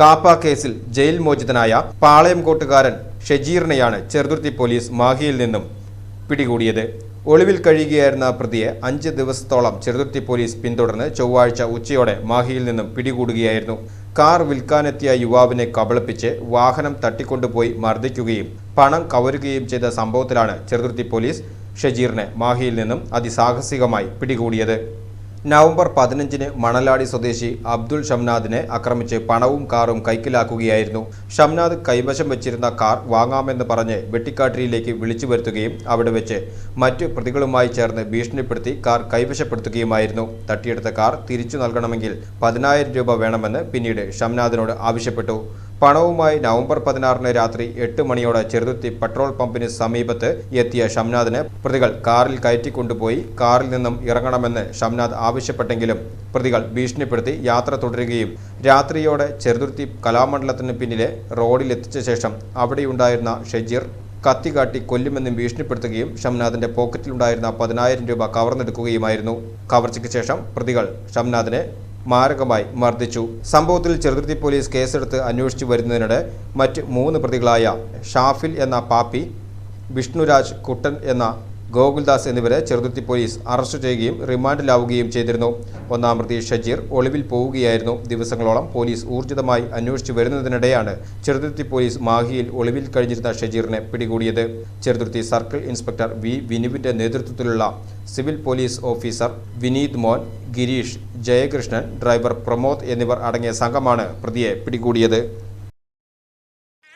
കാപ്പ കേസിൽ ജയിൽ മോചിതനായ പാളയം കോട്ടുകാരൻ ഷെജീറിനെയാണ് ചെറുതുരുത്തി പോലീസ് മാഹിയിൽ നിന്നും പിടികൂടിയത്. ഒളിവിൽ കഴിയുകയായിരുന്ന പ്രതിയെ അഞ്ച് ദിവസത്തോളം ചെറുതുരുത്തി പോലീസ് പിന്തുടർന്ന് ചൊവ്വാഴ്ച ഉച്ചയോടെ മാഹിയിൽ നിന്നും പിടികൂടുകയായിരുന്നു. കാർ വിൽക്കാനെത്തിയ യുവാവിനെ കബളിപ്പിച്ച് വാഹനം തട്ടിക്കൊണ്ടുപോയി മർദ്ദിക്കുകയും പണം കവരുകയും ചെയ്ത സംഭവത്തിലാണ് ചെറുതുരുത്തി പോലീസ് ഷജീറിനെ മാഹിയിൽ നിന്നും അതിസാഹസികമായി പിടികൂടിയത്. നവംബർ പതിനഞ്ചിന് മണലാടി സ്വദേശി അബ്ദുൾ ഷംനാദിനെ ആക്രമിച്ച് പണവും കാറും കൈക്കലാക്കുകയായിരുന്നു. ഷംനാദ് കൈവശം വെച്ചിരുന്ന കാർ വാങ്ങാമെന്ന് പറഞ്ഞ് വെട്ടിക്കാട്ടിരിയിലേക്ക് വിളിച്ചു വരുത്തുകയും അവിടെ വെച്ച് മറ്റു പ്രതികളുമായി ചേർന്ന് ഭീഷണിപ്പെടുത്തി കാർ കൈവശപ്പെടുത്തുകയുമായിരുന്നു. തട്ടിയെടുത്ത കാർ തിരിച്ചു നൽകണമെങ്കിൽ പതിനായിരം രൂപ വേണമെന്ന് പിന്നീട് ഷംനാദിനോട് ആവശ്യപ്പെട്ടു. പണവുമായി നവംബർ പതിനാറിന് രാത്രി എട്ട് മണിയോടെ ചെറുതുത്തി പെട്രോൾ പമ്പിന് സമീപത്ത് എത്തിയ ഷംനാദിനെ പ്രതികൾ കാറിൽ കയറ്റിക്കൊണ്ടുപോയി കാറിൽ നിന്നും ഇറങ്ങണമെന്ന് ഷംനാദ് ആവശ്യപ്പെട്ടെങ്കിലും പ്രതികൾ ഭീഷണിപ്പെടുത്തി യാത്ര തുടരുകയും രാത്രിയോടെ ചെറുതുത്തി കലാമണ്ഡലത്തിന് പിന്നിലെ റോഡിലെത്തിച്ച ശേഷം അവിടെയുണ്ടായിരുന്ന ഷെജീർ കത്തികാട്ടി കൊല്ലുമെന്നും ഭീഷണിപ്പെടുത്തുകയും ഷംനാദിന്റെ പോക്കറ്റിലുണ്ടായിരുന്ന പതിനായിരം രൂപ കവർന്നെടുക്കുകയുമായിരുന്നു. കവർച്ചയ്ക്ക് ശേഷം പ്രതികൾ ഷംനാദിനെ മാരകമായി മർദ്ദിച്ചു. സംഭവത്തിൽ ചെറുതുരുത്തി പോലീസ് കേസെടുത്ത് അന്വേഷിച്ചു വരുന്നതിനിടെ മറ്റ് മൂന്ന് പ്രതികളായ ഷാഫിൽ എന്ന പാപ്പി വിഷ്ണുരാജ് കുട്ടൻ എന്ന ഗോകുൽദാസ് എന്നിവരെ ചെറുതുരുത്തി പോലീസ് അറസ്റ്റ് ചെയ്യുകയും റിമാൻഡിലാവുകയും ചെയ്തിരുന്നു. ഒന്നാം പ്രതി ഷജീർ ഒളിവിൽ പോവുകയായിരുന്നു. ദിവസങ്ങളോളം പോലീസ് ഊർജിതമായി അന്വേഷിച്ചു വരുന്നതിനിടെയാണ് ചെറുതുരുത്തി പോലീസ് മാഹിയിൽ ഒളിവിൽ കഴിഞ്ഞിരുന്ന ഷജീറിനെ പിടികൂടിയത്. ചെറുതുരുത്തി സർക്കിൾ ഇൻസ്പെക്ടർ വി വിനുവിന്റെ നേതൃത്വത്തിലുള്ള സിവിൽ പോലീസ് ഓഫീസർ വിനീത് മോൻ ഗിരീഷ് ജയകൃഷ്ണൻ ഡ്രൈവർ പ്രമോദ് എന്നിവർ അടങ്ങിയ സംഘമാണ് പ്രതിയെ പിടികൂടിയത്.